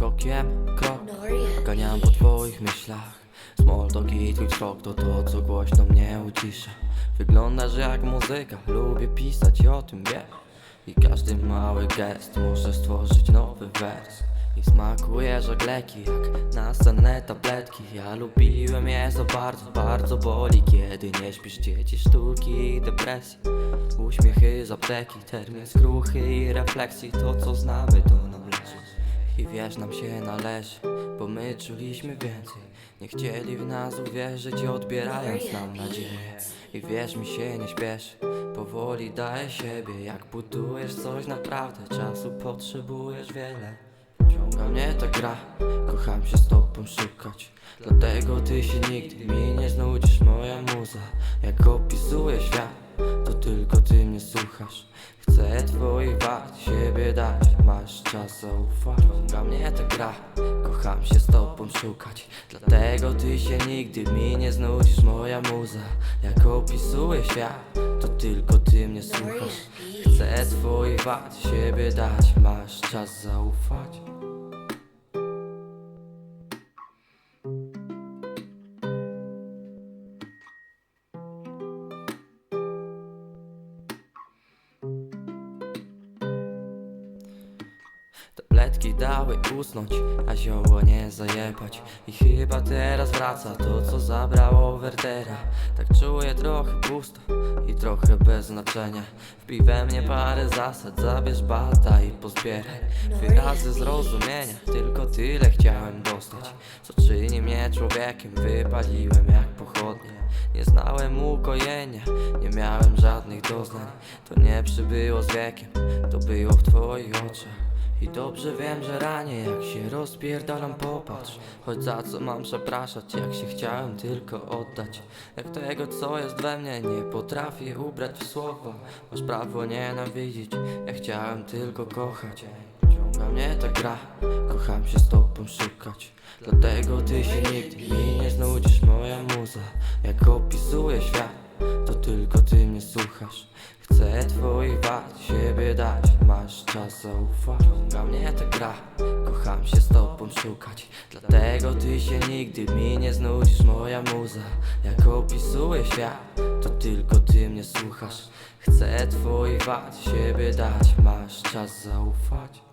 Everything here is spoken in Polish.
krokiem krok. Ganiam po twoich myślach. Small dog i twój wzrok to to co głośno mnie ucisza. Wyglądasz jak muzyka, lubię pisać i o tym wiesz I każdy mały gest może stworzyć nowy wers. I smakujesz jak leki, jak następne tabletki. Ja lubiłem je za bardzo, bardzo boli. Kiedy nie śpisz dzieci, sztuki i depresji. Uśmiechy z apteki, termin skruchy i refleksji. To co znamy to nam i wiesz, nam się należy, bo my czuliśmy więcej. Nie chcieli w nas uwierzyć, odbierając nam nadzieję. I wiesz, mi się nie śpieszy, powoli daję siebie. Jak budujesz coś naprawdę, czasu potrzebujesz wiele. Ciąga mnie ta gra, kocham się z tobą szukać. Dlatego ty się nigdy mi nie znudzisz, moja muza. Jak opisuję świat, to tylko ty mnie słuchasz Chcę twoich wad, siebie dać, masz czas zaufać. Ciąga mnie ta gra, kocham się z tobą szukać. Dlatego ty się nigdy mi nie znudzisz, moja muza Jak opisuję świat, to tylko ty mnie słuchasz. Chcę twoich wad, siebie dać, masz czas zaufać Tabletki dały usnąć, a zioło nie zajebać. I chyba teraz wraca to, co zabrało Wertera. Tak czuję trochę pusto i trochę bez znaczenia. Wbij we mnie parę zasad, zabierz bata i pozbieraj. Wyrazy zrozumienia, tylko tyle chciałem dostać. Co czyni mnie człowiekiem, wypaliłem jak pochodnie. Nie znałem ukojenia, nie miałem żadnych doznań. To nie przybyło z wiekiem, to było w twoich oczach i dobrze wiem, że ranię, jak się rozpierdalam, popatrz. Choć za co mam przepraszać, jak się chciałem tylko oddać. Jak tego, co jest we mnie, nie potrafię ubrać w słowa. Masz prawo nienawidzić, ja chciałem tylko kochać. Ciąga mnie ta gra, kocham się z tobą szukać. Dlatego ty się nigdy mi nie znudzisz, Chcę twoich wad, siebie dać, masz czas zaufać? Ciąga mnie ta gra, kocham się z tobą szukać. Dlatego ty się nigdy mi nie znudzisz, moja muza Jak opisuję świat, to tylko ty mnie słuchasz. Chcę twoich wad, siebie dać, masz czas zaufać